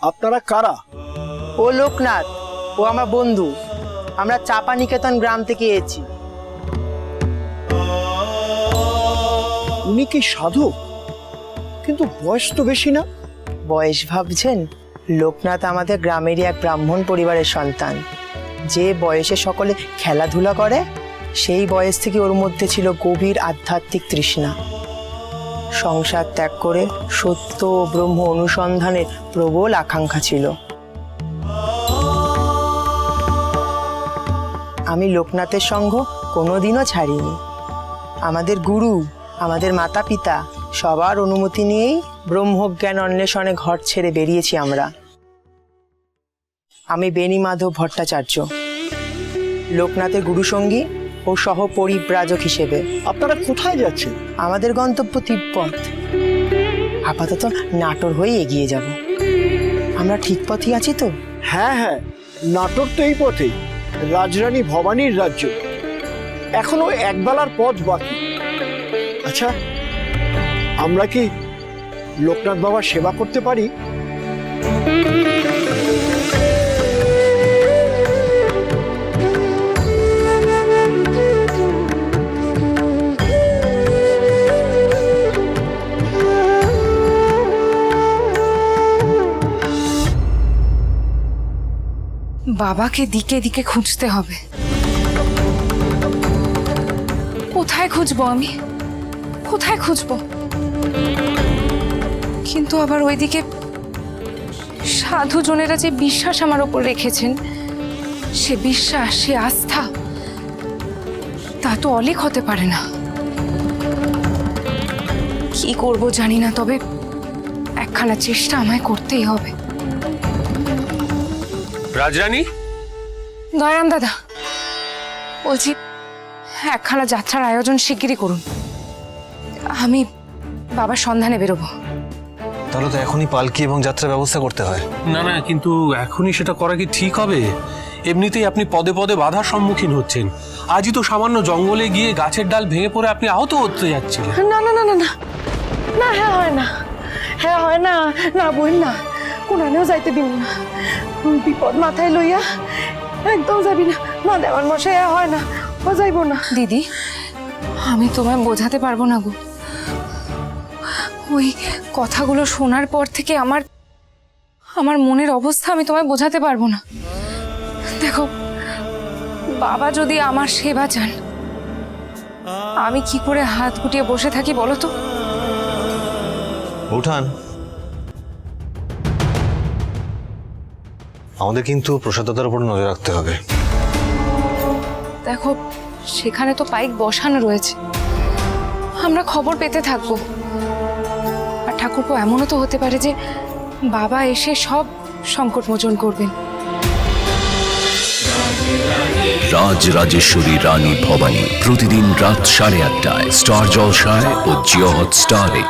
আপনারা কারা? ও লোকনাথ ও আমার বন্ধু। আমরা চাপা নিকেতন গ্রাম থেকে এসেছি। উনি কি সাধক? কিন্তু বয়স তো বেশি না। বয়স ভাবছেন? লোকনাথ আমাদের গ্রামেরই এক ব্রাহ্মণ পরিবারের সন্তান। যে বয়সে সকলে খেলাধুলা করে সেই বয়স থেকে ওর মধ্যে ছিল গভীর আধ্যাত্মিক তৃষ্ণা। সংসার ত্যাগ করে সত্য ও ব্রহ্ম অনুসন্ধানের প্রবল আকাঙ্ক্ষা ছিল। আমি লোকনাথের সঙ্গ কোনোদিনও ছাড়িনি। আমাদের গুরু, আমাদের মাতা পিতা সবার অনুমতি নিয়েই ব্রহ্মজ্ঞান অন্বেষণে ঘর ছেড়ে বেরিয়েছি আমরা। আমি বেণী মাধব ভট্টাচার্য। লোকনাথের গুরুসঙ্গী ও সহ পরিব্রাজক হিসেবে। আপনারা কোথায় যাচ্ছেন? আমাদের গন্তব্য তিব্বত। আপাতত নাটোর হয়ে এগিয়ে যাব। আমরা ঠিক পথই আছি তো? হ্যাঁ হ্যাঁ নাটোর তো এই পথেই। রাজরানী ভবানীর রাজ্য। এখনও একবেলার পথ বাকি। আচ্ছা আমরা কি লোকনাথ বাবার সেবা করতে পারি? বাবাকে দিকে দিকে খুঁজতে হবে। কোথায় খুঁজবো আমি? কোথায় খুঁজবো? কিন্তু আবার ওইদিকে সাধুজনেরা যে বিশ্বাস আমার ওপর রেখেছেন, সে বিশ্বাস, সে আস্থা, তা তো অলেখ হতে পারে না। কি করব জানি না, তবে একখানা চেষ্টা আমায় করতেই হবে। রাজরানী? দয়ারাম দাদা বলছি একখানা যাত্রার আয়োজন শিগগিরই করুন। আমি বাবার সন্ধানে বেরোবো। তাহলে তো এখনই পালকি এবং যাত্রার ব্যবস্থা করতে হয়। না না কিন্তু এখনই সেটা করা কি ঠিক হবে? এমনিতেই আপনি পদে পদে বাধার সম্মুখীন হচ্ছেন। আজই তো সামান্য জঙ্গলে গিয়ে গাছের ডাল ভেঙে পড়ে আপনি আহত হতে যাচ্ছিলেন। না না না না না না হ্যাঁ হয় না হ্যাঁ হয় না না বই না কোনানেও যাইতে দিব না। বিপদ মাথায় লইয়া একদম যাবি না। না দেওয়ার মশাই হ্যাঁ হয় না। ও যাইব না। দিদি আমি তোমায় বোঝাতে পারব না গো। ওই কথাগুলো শোনার পর থেকে আমার আমার মনের অবস্থা আমি তোমায় বোঝাতে পারব না। দেখো বাবা যদি আমার সেবা চান আমি কি করে হাত গুটিয়ে বসে থাকি বলো তো? উঠান। আমাদের কিন্তু প্রসাদতার উপর নজর রাখতে হবে। দেখো সেখানে তো পাইক বসানো রয়েছে। আমরা খবর পেতে থাকব। আর ঠাকুরপো এমনও তো হতে পারে যে বাবা এসে সব সংকট মোচন করবেন। রাজ রাজেশ্বরী রানী ভবানী প্রতিদিন রাত সাড়ে আটটায় স্টার জলসায় ও জিও হট স্টারে